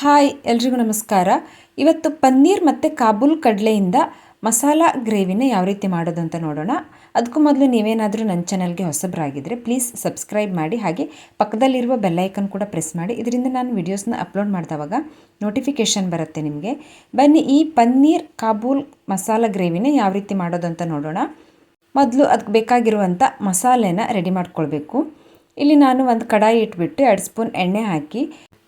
Hi, ಎಲ್ರಿಗೂ ನಮಸ್ಕಾರ. ಇವತ್ತು ಪನ್ನೀರ್ ಮತ್ತು ಕಾಬೂಲ್ ಕಡಲೆಯಿಂದ ಮಸಾಲ ಗ್ರೇವಿನ ಯಾವ ರೀತಿ ಮಾಡೋದು ಅಂತ ನೋಡೋಣ. ಅದಕ್ಕೂ ಮೊದಲು ನೀವೇನಾದರೂ ನನ್ನ ಚಾನಲ್ಗೆ ಹೊಸಬರಾಗಿದ್ದರೆ ಪ್ಲೀಸ್ ಸಬ್ಸ್ಕ್ರೈಬ್ ಮಾಡಿ, ಹಾಗೆ ಪಕ್ಕದಲ್ಲಿರುವ ಬೆಲ್ಲೈಕನ್ ಕೂಡ ಪ್ರೆಸ್ ಮಾಡಿ. ಇದರಿಂದ ನಾನು ವಿಡಿಯೋಸ್ನ ಅಪ್ಲೋಡ್ ಮಾಡಿದವಾಗ ನೋಟಿಫಿಕೇಷನ್ ಬರುತ್ತೆ ನಿಮಗೆ. ಬನ್ನಿ, ಈ ಪನ್ನೀರ್, ಕಾಬೂಲ್, ಮಸಾಲ ಗ್ರೇವಿನ ಯಾವ ರೀತಿ ಮಾಡೋದು ಅಂತ ನೋಡೋಣ. ಮೊದಲು ಅದಕ್ಕೆ ಬೇಕಾಗಿರುವಂಥ ಮಸಾಲೆನ ರೆಡಿ ಮಾಡ್ಕೊಳ್ಬೇಕು. ಇಲ್ಲಿ ನಾನು ಒಂದು ಕಡಾಯಿ ಇಟ್ಬಿಟ್ಟು ಎರಡು ಸ್ಪೂನ್ ಎಣ್ಣೆ ಹಾಕಿ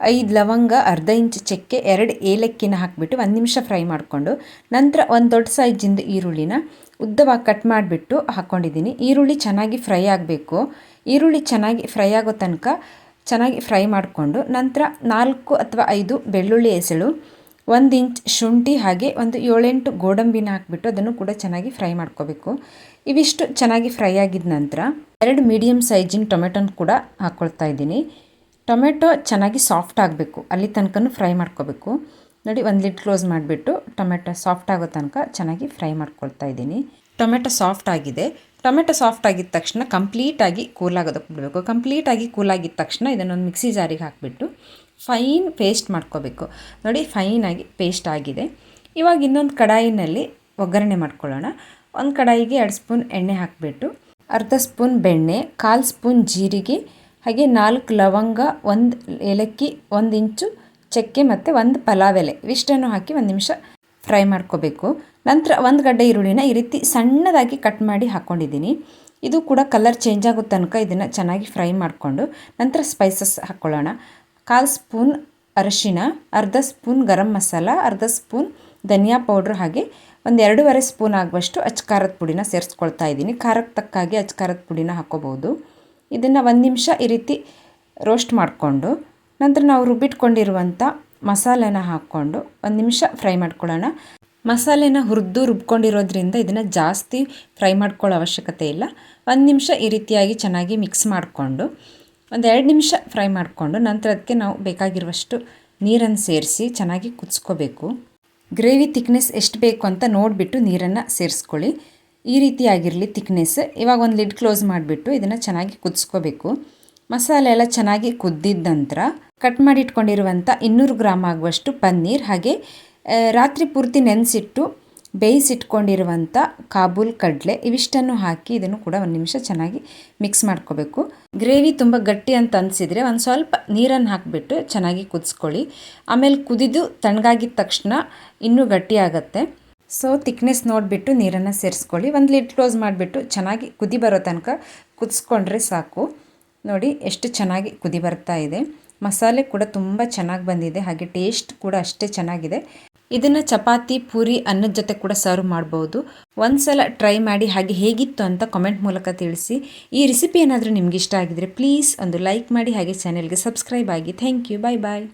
ಐದು ಲವಂಗ ಅರ್ಧ ಇಂಚ್ ಚಕ್ಕೆ ಎರಡು ಏಲಕ್ಕಿನ ಹಾಕಿಬಿಟ್ಟು ಒಂದು ನಿಮಿಷ ಫ್ರೈ ಮಾಡಿಕೊಂಡು ನಂತರ ಒಂದು ದೊಡ್ಡ ಸೈಜಿಂದ ಈರುಳ್ಳಿನ ಉದ್ದವಾಗಿ ಕಟ್ ಮಾಡಿಬಿಟ್ಟು ಹಾಕ್ಕೊಂಡಿದ್ದೀನಿ ಈರುಳ್ಳಿ ಚೆನ್ನಾಗಿ ಫ್ರೈ ಆಗಬೇಕು. ಈರುಳ್ಳಿ ಚೆನ್ನಾಗಿ ಫ್ರೈ ಆಗೋ ತನಕ ಚೆನ್ನಾಗಿ ಫ್ರೈ ಮಾಡಿಕೊಂಡು ನಂತರ ನಾಲ್ಕು ಅಥವಾ ಐದು ಬೆಳ್ಳುಳ್ಳಿ ಎಸಳು ಒಂದು ಇಂಚ್ ಶುಂಠಿ ಹಾಗೆ ಒಂದು ಏಳೆಂಟು ಗೋಡಂಬಿನ ಹಾಕಿಬಿಟ್ಟು ಅದನ್ನು ಕೂಡ ಚೆನ್ನಾಗಿ ಫ್ರೈ ಮಾಡ್ಕೋಬೇಕು. ಇವಿಷ್ಟು ಚೆನ್ನಾಗಿ ಫ್ರೈ ಆಗಿದ ನಂತರ ಎರಡು ಮೀಡಿಯಮ್ ಸೈಜಿನ ಟೊಮೆಟೊನ ಕೂಡ ಹಾಕ್ಕೊಳ್ತಾ ಇದ್ದೀನಿ. ಟೊಮೆಟೊ ಚೆನ್ನಾಗಿ ಸಾಫ್ಟ್ ಆಗಬೇಕು. ಅಲ್ಲಿ ತನಕನೂ ಫ್ರೈ ಮಾಡ್ಕೋಬೇಕು. ನೋಡಿ ಒಂದು ಲಿಡ್ ಕ್ಲೋಸ್ ಮಾಡಿಬಿಟ್ಟು ಟೊಮೆಟೊ ಸಾಫ್ಟ್ ಆಗೋ ತನಕ ಚೆನ್ನಾಗಿ ಫ್ರೈ ಮಾಡ್ಕೊಳ್ತಾ ಇದ್ದೀನಿ. ಟೊಮೆಟೊ ಸಾಫ್ಟ್ ಆಗಿದೆ. ಟೊಮೆಟೊ ಸಾಫ್ಟ್ ಆಗಿದ ತಕ್ಷಣ ಕಂಪ್ಲೀಟಾಗಿ ಕೂಲಾಗೋದಕ್ಕೆ ಬಿಡಬೇಕು. ಕಂಪ್ಲೀಟಾಗಿ ಕೂಲಾಗಿದ್ದ ತಕ್ಷಣ ಇದನ್ನೊಂದು ಮಿಕ್ಸಿ ಜಾರಿಗೆ ಹಾಕಿಬಿಟ್ಟು ಫೈನ್ ಪೇಸ್ಟ್ ಮಾಡ್ಕೋಬೇಕು. ನೋಡಿ ಫೈನಾಗಿ ಪೇಸ್ಟ್ ಆಗಿದೆ. ಇವಾಗ ಇನ್ನೊಂದು ಕಡಾಯಿನಲ್ಲಿ ಒಗ್ಗರಣೆ ಮಾಡ್ಕೊಳ್ಳೋಣ. ಒಂದು ಕಡಾಯಿಗೆ ಎರಡು ಸ್ಪೂನ್ ಎಣ್ಣೆ ಹಾಕಿಬಿಟ್ಟು ಅರ್ಧ ಸ್ಪೂನ್ ಬೆಣ್ಣೆ, ಕಾಲು ಸ್ಪೂನ್ ಜೀರಿಗೆ, ಹಾಗೆ ನಾಲ್ಕು ಲವಂಗ, ಒಂದು ಏಲಕ್ಕಿ, ಒಂದು ಇಂಚು ಚಕ್ಕೆ ಮತ್ತು ಒಂದು ಪಲಾವ್ ಎಲೆ. ಇವಿಷ್ಟನ್ನು ಹಾಕಿ ಒಂದು ನಿಮಿಷ ಫ್ರೈ ಮಾಡ್ಕೋಬೇಕು. ನಂತರ ಒಂದು ಗಡ್ಡೆ ಈರುಳ್ಳಿನ ಈ ರೀತಿ ಸಣ್ಣದಾಗಿ ಕಟ್ ಮಾಡಿ ಹಾಕ್ಕೊಂಡಿದ್ದೀನಿ ಇದು ಕೂಡ ಕಲರ್ ಚೇಂಜ್ ಆಗೋ ತನಕ ಇದನ್ನು ಚೆನ್ನಾಗಿ ಫ್ರೈ ಮಾಡಿಕೊಂಡು ನಂತರ ಸ್ಪೈಸಸ್ ಹಾಕ್ಕೊಳ್ಳೋಣ ಕಾಲು ಸ್ಪೂನ್ ಅರಶಿನ ಅರ್ಧ ಸ್ಪೂನ್ ಗರಂ ಮಸಾಲ, ಅರ್ಧ ಸ್ಪೂನ್ ಧನಿಯಾ ಪೌಡ್ರ್ ಹಾಗೆ ಒಂದು ಎರಡೂವರೆ ಸ್ಪೂನ್ ಆಗುವಷ್ಟು ಅಚ್ಕಾರದ ಪುಡಿನ ಸೇರಿಸ್ಕೊಳ್ತಾ ಇದ್ದೀನಿ. ಖಾರಕ್ಕೆ ತಕ್ಕಾಗಿ ಅಚ್ಕಾರದ ಪುಡಿನ ಹಾಕ್ಕೋಬೋದು ಇದನ್ನು ಒಂದು ನಿಮಿಷ ಈ ರೀತಿ ರೋಸ್ಟ್ ಮಾಡಿಕೊಂಡು ನಂತರ ನಾವು ರುಬ್ಬಿಟ್ಕೊಂಡಿರುವಂಥ ಮಸಾಲೆನ ಹಾಕ್ಕೊಂಡು ಒಂದು ನಿಮಿಷ ಫ್ರೈ ಮಾಡ್ಕೊಳ್ಳೋಣ. ಮಸಾಲೆನ ಹುರಿದು ರುಬ್ಕೊಂಡಿರೋದ್ರಿಂದ ಇದನ್ನು ಜಾಸ್ತಿ ಫ್ರೈ ಮಾಡ್ಕೊಳ್ಳೋ ಅವಶ್ಯಕತೆ ಇಲ್ಲ. ಒಂದು ನಿಮಿಷ ಈ ರೀತಿಯಾಗಿ ಚೆನ್ನಾಗಿ ಮಿಕ್ಸ್ ಮಾಡಿಕೊಂಡು ಒಂದು ಎರಡು ನಿಮಿಷ ಫ್ರೈ ಮಾಡಿಕೊಂಡು ನಂತರ ಅದಕ್ಕೆ ನಾವು ಬೇಕಾಗಿರುವಷ್ಟು ನೀರನ್ನು ಸೇರಿಸಿ ಚೆನ್ನಾಗಿ ಕುದಿಸ್ಕೋಬೇಕು. ಗ್ರೇವಿ ತಿಕ್ನೆಸ್ ಎಷ್ಟು ಬೇಕು ಅಂತ ನೋಡಿಬಿಟ್ಟು ನೀರನ್ನು ಸೇರಿಸ್ಕೊಳ್ಳಿ. ಈ ರೀತಿಯಾಗಿರಲಿ ತಿಕ್ನೆಸ್ ಇವಾಗ ಒಂದು ಲಿಡ್ ಕ್ಲೋಸ್ ಮಾಡಿಬಿಟ್ಟು ಇದನ್ನು ಚೆನ್ನಾಗಿ ಕುದಿಸ್ಕೋಬೇಕು. ಮಸಾಲೆ ಎಲ್ಲ ಚೆನ್ನಾಗಿ ಕುದ್ದಿದ ನಂತರ ಕಟ್ ಮಾಡಿ ಇಟ್ಕೊಂಡಿರುವಂಥ ಇನ್ನೂರು ಗ್ರಾಮ್ ಆಗುವಷ್ಟು ಪನ್ನೀರ್ ಹಾಗೆ ರಾತ್ರಿ ಪೂರ್ತಿ ನೆನೆಸಿಟ್ಟು ಬೇಯಿಸಿಟ್ಕೊಂಡಿರುವಂಥ ಕಾಬೂಲ್ ಕಡಲೆ ಇವಿಷ್ಟನ್ನು ಹಾಕಿ ಇದನ್ನು ಕೂಡ ಒಂದು ನಿಮಿಷ ಚೆನ್ನಾಗಿ ಮಿಕ್ಸ್ ಮಾಡ್ಕೋಬೇಕು. ಗ್ರೇವಿ ತುಂಬ ಗಟ್ಟಿ ಅಂತ ಅನಿಸಿದರೆ ಒಂದು ಸ್ವಲ್ಪ ನೀರನ್ನು ಹಾಕಿಬಿಟ್ಟು ಚೆನ್ನಾಗಿ ಕುದಿಸ್ಕೊಳ್ಳಿ. ಆಮೇಲೆ ಕುದಿದು ತಣ್ಣಗಾಗಿದ ತಕ್ಷಣ ಇನ್ನೂ ಗಟ್ಟಿ ಆಗುತ್ತೆ. ಸೊ ತಿಕ್ನೆಸ್ ನೋಡಿಬಿಟ್ಟು ನೀರನ್ನು ಸೇರಿಸ್ಕೊಳ್ಳಿ. ಒಂದು ಲಿಡ್ ಕ್ಲೋಸ್ ಮಾಡಿಬಿಟ್ಟು ಚೆನ್ನಾಗಿ ಕುದಿ ಬರೋ ತನಕ ಕುದಿಸ್ಕೊಂಡ್ರೆ ಸಾಕು. ನೋಡಿ, ಎಷ್ಟು ಚೆನ್ನಾಗಿ ಕುದಿ ಬರ್ತಾ ಇದೆ. ಮಸಾಲೆ ಕೂಡ ತುಂಬ ಚೆನ್ನಾಗಿ ಬಂದಿದೆ, ಹಾಗೆ ಟೇಸ್ಟ್ ಕೂಡ ಅಷ್ಟೇ ಚೆನ್ನಾಗಿದೆ. ಇದನ್ನು ಚಪಾತಿ, ಪೂರಿ ಅನ್ನದ ಜೊತೆ ಕೂಡ ಸರ್ವ್ ಮಾಡ್ಬೋದು. ಒಂದು ಸಲ ಟ್ರೈ ಮಾಡಿ ಹಾಗೆ ಹೇಗಿತ್ತು ಅಂತ ಕಮೆಂಟ್ ಮೂಲಕ ತಿಳಿಸಿ. ಈ ರೆಸಿಪಿ ಏನಾದರೂ ನಿಮ್ಗೆ ಇಷ್ಟ ಆಗಿದ್ರೆ ಪ್ಲೀಸ್ ಒಂದು ಲೈಕ್ ಮಾಡಿ, ಹಾಗೆ ಚಾನೆಲ್ಗೆ ಸಬ್ಸ್ಕ್ರೈಬ್ ಆಗಿ. Thank you bye bye